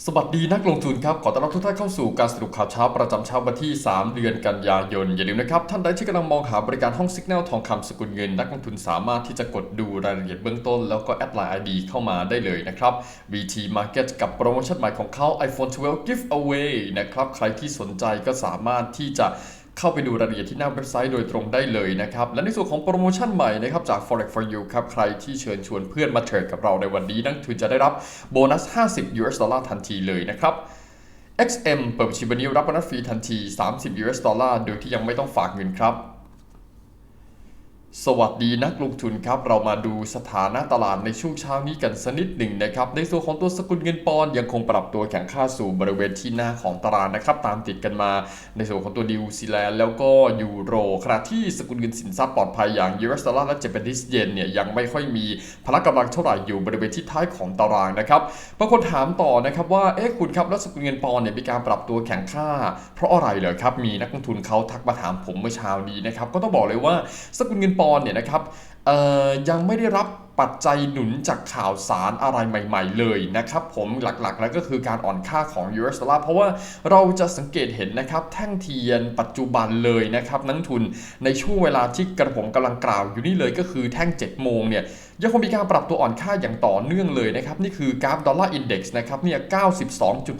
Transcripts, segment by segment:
สวัสดีนักลงทุนครับ ขอต้อนรับทุกท่านเข้าสู่การสรุปข่าวเช้าประจำเช้าวันที่ 3 เดือนกันยายน อย่าลืมนะครับ ท่านใดที่กำลังมองหาบริการห้องสัญญาณทองคำสกุลเงิน นักลงทุนสามารถที่จะกดดูรายละเอียดเบื้องต้น แล้วก็แอดไลน์ ID เข้ามาได้เลยนะครับ VT Market กับโปรโมชั่นใหม่ของเขา iPhone 12 Giveaway นะครับ ใครที่สนใจก็สามารถที่จะ เข้าไปดูรายละเอียดที่หน้าเว็บไซต์โดยตรงได้เลยนะครับ และในส่วนของโปรโมชั่นใหม่นะครับจาก Forex for You ครับ ใครที่เชิญชวนเพื่อนมาเทรดกับเราในวันนี้นักลงทุนจะได้รับโบนัส 50 US ดอลลาร์ทันทีเลยนะครับ XM เปิดบัญชีวันนี้รับโบนัสฟรีทันที 30 US ดอลลาร์โดยที่ยังไม่ต้องฝากเงินครับ สวัสดีนักลงทุนครับ เรามาดูสถานะตลาดในช่วงเช้านี้กันสักนิดหนึ่งนะครับ ในส่วนของตัวสกุลเงินปอนยังคงปรับตัวแข็งค่าสู่บริเวณที่หน้าของตลาดนะครับ ตามติดกันมาในส่วนของตัวนิวซีแลนด์แล้วก็ยูโรขณะที่สกุลเงินสินทรัพย์ปลอดภัยอย่าง US ดอลลาร์และเจแปนิสเยนเนี่ยยังไม่ค่อยมีพละกำลังเท่าไหร่อยู่บริเวณที่ท้ายของตารางนะครับบางคนถามต่อนะครับว่าเอ๊ะคุณครับแล้วสกุลเงินปอนเนี่ยมีการปรับตัวแข็งค่า เพราะอะไรเหรอครับมีนักลงทุนเขาทักมาถามผมเมื่อเช้านี้นะครับก็ต้องบอกเลยว่าสกุลเงินปอนเนี่ยนะครับยังไม่ได้รับปัจจัยหนุนจากข่าวสารอะไรใหม่ ๆ เลยนะครับผมหลักๆ แล้วก็คือการอ่อนค่าของ US ดอลลาร์เพราะว่าเราจะสังเกตเห็นนะครับแท่งเทียนปัจจุบันเลยนะครับนักทุนในช่วงเวลาที่กระผมกำลังกล่าวอยู่นี่เลยก็คือแท่ง 7 โมงเนี่ยยังคงมีการปรับตัวอ่อนค่าอย่างต่อเนื่องเลยนะครับ นี่คือกราฟดอลลาร์อินเด็กซ์นะครับเนี่ย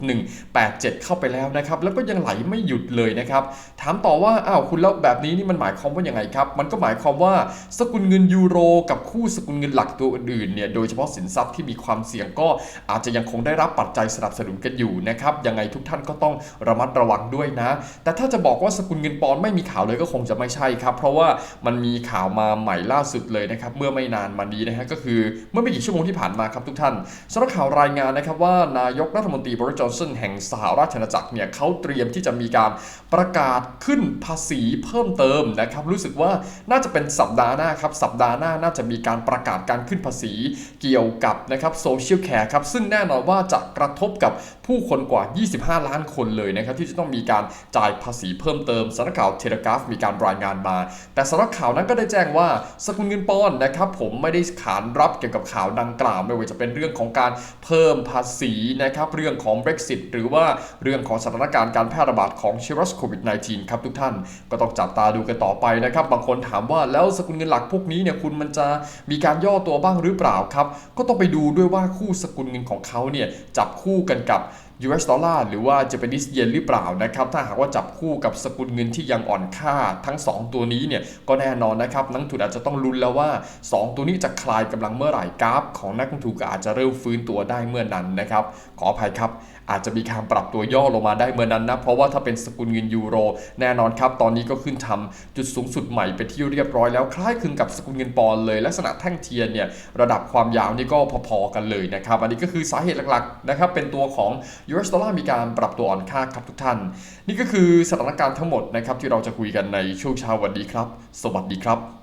92.187 เข้าไปแล้วนะครับ แล้วก็ยังไหลไม่หยุดเลยนะครับ ถามต่อว่า อ้าว คุณแล้วแบบนี้นี่มันหมายความว่ายังไงครับ มันก็หมายความว่าสกุลเงินยูโร กับคู่สกุลเงินหลักตัวอื่นๆเนี่ยโดยเฉพาะสินทรัพย์ที่มีความเสี่ยงก็อาจจะยังคงได้รับปัจจัยสนับสนุนกันอยู่นะครับยังไงทุกท่านก็ต้องระมัดระวังด้วยนะ แต่ถ้าจะบอกว่าสกุลเงินปอนด์ไม่มีข่าวเลยก็คงจะไม่ใช่ครับ เพราะว่ามันมีข่าวมาใหม่ล่าสุดเลยนะครับเมื่อไม่นานมานี้นะฮะก็คือเมื่อไม่กี่ชั่วโมงที่ผ่านมาครับทุกท่านสำหรับข่าวรายงานนะครับว่านายกรัฐมนตรีบริจอนสันแห่งสหราชอาณาจักรเนี่ยเขาเตรียมที่จะมีการประกาศขึ้นภาษีเพิ่มเติมนะครับรู้สึกว่าน่าจะเป็นสัปดาห์หน้าครับสัปดาห์หน้าน่าจะมีการประกาศการขึ้นภาษีเกี่ยวกับนะครับโซเชียลแคร์ครับซึ่งแน่นอนว่าจะกระทบกับผู้คนกว่า 25 ล้านคนเลยนะครับที่จะต้องมีการจ่ายภาษีเพิ่มเติมสำนักข่าวเทเลกราฟมีการรายงานมา แต่สำนักข่าวนั้นก็ได้แจ้งว่าสกุลเงินปอนด์นะครับผมไม่ได้ขานรับเกี่ยวกับข่าวดังกล่าว ไม่ว่าจะเป็นเรื่องของการเพิ่มภาษีนะครับเรื่องของ Brexit หรือว่าเรื่องของสถานการณ์การแพร่ระบาดของเชื้อไวรัสโควิด -19 ครับทุกท่านก็ต้องจับตาดูกันต่อไปนะครับบางคนถามว่าแล้วสกุลเงินหลักพวกนี้เนี่ยคุณมันจะมีการย่อตัวบ้างหรือเปล่าครับ ก็ต้องไปดูด้วยว่าคู่สกุลเงินของเขาเนี่ยจับคู่กันกับ US ดอลลาร์หรือว่า Japanese yen หรือเปล่านะครับ ถ้าหากว่าจับคู่กับสกุลเงินที่ยังอ่อนค่าทั้ง 2 ตัวนี้เนี่ยก็แน่นอนนะครับ นักทุนอาจจะต้องลุ้นแล้วว่า 2 ตัวนี้จะคลายกำลังเมื่อไหร่กราฟ ของนักลงทุนก็อาจจะเริ่มฟื้นตัวได้เมื่อนั้นนะครับ ขออภัยครับ อาจจะมีการปรับตัวย่อลงมาได้เมื่อนั้นนะ เพราะว่าถ้าเป็นสกุลเงินยูโร แน่นอนครับ ตอนนี้ก็ขึ้นทำจุดสูงสุดใหม่เป็นที่เรียบร้อยแล้วคล้ายคลึงกับสกุลเงินปอนด์เลย ลักษณะแท่งเทียนเนี่ยระดับความยาวนี่ก็พอๆกันเลยนะครับ อันนี้ก็คือสาเหตุหลักๆนะครับเป็นตัวของ US ดอลลาร์มีการปรับตัวอ่อนค่าครับทุกท่าน นี่ก็คือสถานการณ์ทั้งหมดนะครับที่เราจะคุยกันในช่วงเช้าวันนี้ครับ สวัสดีครับ